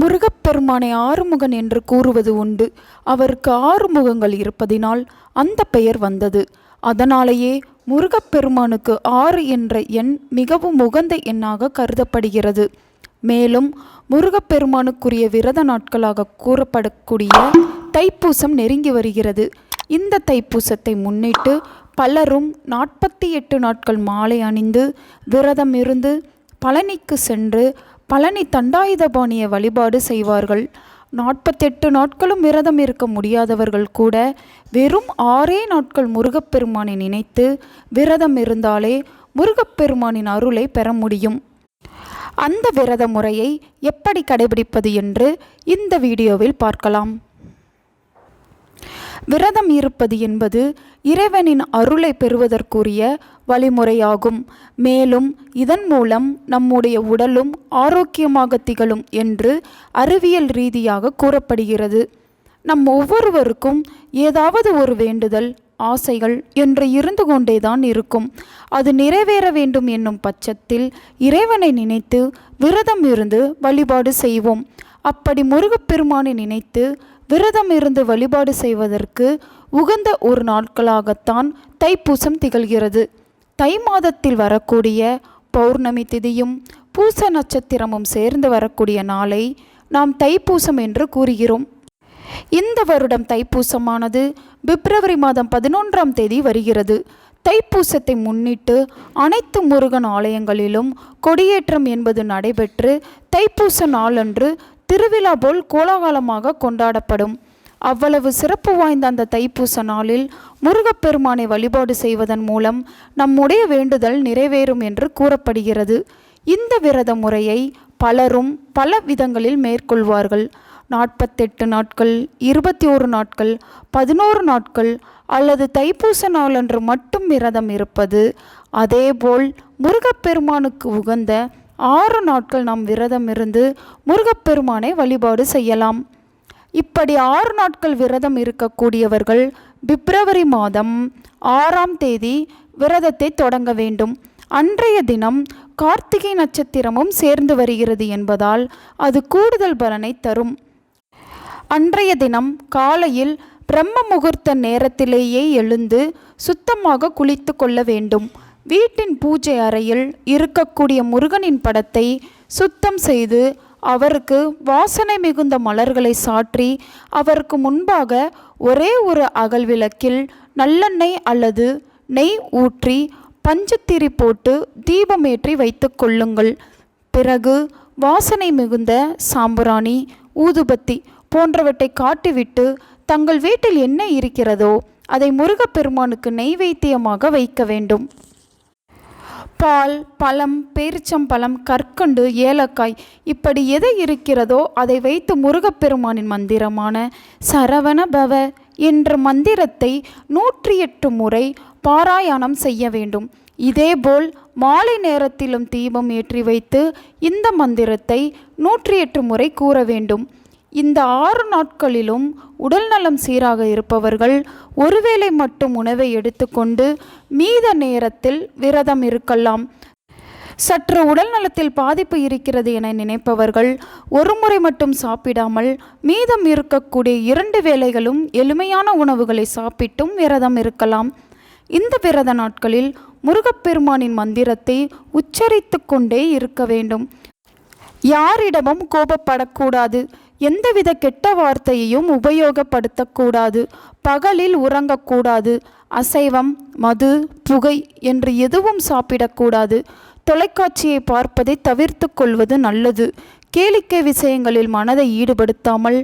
முருகப்பெருமானை ஆறுமுகன் என்று கூறுவது உண்டு. அவருக்கு ஆறுமுகங்கள் இருப்பதினால் அந்த பெயர் வந்தது. அதனாலேயே முருகப்பெருமானுக்கு ஆறு என்ற எண் மிகவும் உகந்த எண்ணாக கருதப்படுகிறது. மேலும் முருகப்பெருமானுக்குரிய விரத நாட்களாக கூறப்படக்கூடிய தைப்பூசம் நெருங்கி வருகிறது. இந்த தைப்பூசத்தை முன்னிட்டு பலரும் நாற்பத்தி எட்டு நாட்கள் மாலை அணிந்து விரதம் இருந்து பழனிக்கு சென்று பழனி தண்டாயுதபாணியை வழிபாடு செய்வார்கள். நாற்பத்தெட்டு நாட்களும் விரதம் இருக்க முடியாதவர்கள் கூட வெறும் ஆறே நாட்கள் முருகப்பெருமானை நினைத்து விரதம் இருந்தாலே முருகப்பெருமானின் அருளை பெற முடியும். அந்த விரத முறையை எப்படி கடைபிடிப்பது என்று இந்த வீடியோவில் பார்க்கலாம். விரதம் இருப்பது என்பது இறைவனின் அருளை பெறுவதற்குரிய வழிமுறையாகும். மேலும் இதன் மூலம் நம்முடைய உடலும் ஆரோக்கியமாக திகழும் என்று அறிவியல் ரீதியாக கூறப்படுகிறது. நம் ஒவ்வொருவருக்கும் ஏதாவது ஒரு வேண்டுதல் ஆசைகள் என்று இருந்து கொண்டேதான் இருக்கும். அது நிறைவேற வேண்டும் என்னும் பட்சத்தில் இறைவனை நினைத்து விரதம் இருந்து வழிபாடு செய்வோம். அப்படி முருகப்பெருமானை நினைத்து விரதம் இருந்து வழிபாடு செய்வதற்கு உகந்த ஒரு நாட்களாகத்தான் தைப்பூசம் திகழ்கிறது. தை மாதத்தில் வரக்கூடிய பௌர்ணமி திதியும் பூச நட்சத்திரமும் சேர்ந்து வரக்கூடிய நாளை நாம் தைப்பூசம் என்று கூறுகிறோம். இந்த வருடம் தைப்பூசமானது பிப்ரவரி மாதம் பதினொன்றாம் தேதி வருகிறது. தைப்பூசத்தை முன்னிட்டு அனைத்து முருகன் ஆலயங்களிலும் கொடியேற்றம் என்பது நடைபெற்று தைப்பூச நாளன்று திருவிழா போல் கோலாகலமாக கொண்டாடப்படும். அவ்வளவு சிறப்பு வாய்ந்த அந்த தைப்பூச நாளில் முருகப்பெருமானை வழிபாடு செய்வதன் மூலம் நம்முடைய வேண்டுதல் நிறைவேறும் என்று கூறப்படுகிறது. இந்த விரத முறையை பலரும் பல விதங்களில் மேற்கொள்வார்கள். நாற்பத்தெட்டு நாட்கள் இருபத்தி ஒரு நாட்கள் பதினோரு நாட்கள் அல்லது தைப்பூச நாளன்று மட்டும் விரதம் இருப்பது அதேபோல் முருகப்பெருமானுக்கு உகந்த ஆறு நாட்கள் நாம் விரதம் இருந்து முருகப்பெருமானை வழிபாடு செய்யலாம். இப்படி ஆறு நாட்கள் விரதம் இருக்கக்கூடியவர்கள் பிப்ரவரி மாதம் ஆறாம் தேதி விரதத்தை தொடங்க வேண்டும். அன்றைய தினம் கார்த்திகை நட்சத்திரமும் சேர்ந்து வருகிறது என்பதால் அது கூடுதல் பலனை தரும். அன்றைய தினம் காலையில் பிரம்ம முகூர்த்த நேரத்திலேயே எழுந்து சுத்தமாக குளித்து கொள்ள வேண்டும். வீட்டின் பூஜை அறையில் இருக்கக்கூடிய முருகனின் படத்தை சுத்தம் செய்து அவருக்கு வாசனை மிகுந்த மலர்களை சாற்றி அவருக்கு முன்பாக ஒரே ஒரு அகல் விளக்கில் நல்லெண்ணெய் அல்லது நெய் ஊற்றி பஞ்சுத்திரி போட்டு தீபமேற்றி வைத்து கொள்ளுங்கள். பிறகு வாசனை மிகுந்த சாம்புராணி ஊதுபத்தி போன்றவற்றை காட்டிவிட்டு தங்கள் வீட்டில் என்ன இருக்கிறதோ அதை முருகப்பெருமானுக்கு நெய்வேத்தியமாக வைக்க வேண்டும். பால் பழம் பேரிச்சம்பழம் கற்கண்டு ஏலக்காய் இப்படி எது இருக்கிறதோ அதை வைத்து முருகப்பெருமானின் மந்திரமான சரவண பவ என்ற மந்திரத்தை நூற்றி எட்டு முறை பாராயணம் செய்ய வேண்டும். இதேபோல் மாலை நேரத்திலும் தீபம் ஏற்றி வைத்து இந்த மந்திரத்தை நூற்றி எட்டு முறை கூற வேண்டும். இந்த ஆறு நாட்களிலும் உடல் நலம் சீராக இருப்பவர்கள் ஒருவேளை மட்டும் உணவை எடுத்துக்கொண்டு மீத நேரத்தில் விரதம் இருக்கலாம். சற்று உடல் நலத்தில் பாதிப்பு இருக்கிறது என நினைப்பவர்கள் ஒரு முறை மட்டும் சாப்பிடாமல் மீதம் இருக்கக்கூடிய இரண்டு வேளைகளும் எளிமையான உணவுகளை சாப்பிட்டும் விரதம் இருக்கலாம். இந்த விரத நாட்களில் முருகப்பெருமானின் மந்திரத்தை உச்சரித்து கொண்டே இருக்க வேண்டும். யாரிடமும் கோபப்படக்கூடாது. எந்தவித கெட்ட வார்த்தையையும் உபயோகப்படுத்தக்கூடாது. பகலில் உறங்கக்கூடாது. அசைவம் மது புகை என்று எதுவும் சாப்பிடக்கூடாது. தொலைக்காட்சியை பார்ப்பதை தவிர்த்து கொள்வது நல்லது. கேளிக்கை விஷயங்களில் மனதை ஈடுபடுத்தாமல்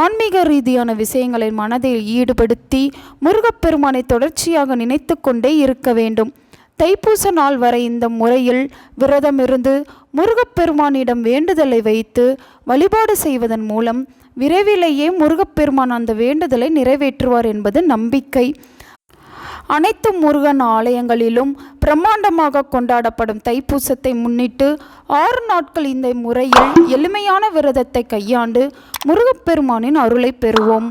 ஆன்மீக ரீதியான விஷயங்களில் மனதை ஈடுபடுத்தி முருகப்பெருமானை தொடர்ச்சியாக நினைத்து கொண்டே இருக்க வேண்டும். தைப்பூச நாள் வரை இந்த முறையில் விரதமிருந்து முருகப்பெருமானிடம் வேண்டுதலை வைத்து வழிபாடு செய்வதன் மூலம் விரைவிலேயே முருகப்பெருமான் அந்த வேண்டுதலை நிறைவேற்றுவார் என்பது நம்பிக்கை. அனைத்து முருகன் ஆலயங்களிலும் பிரம்மாண்டமாக கொண்டாடப்படும் தைப்பூசத்தை முன்னிட்டு ஆறு நாட்கள் இந்த முறையில் எளிமையான விரதத்தை கையாண்டு முருகப்பெருமானின் அருளை பெறுவோம்.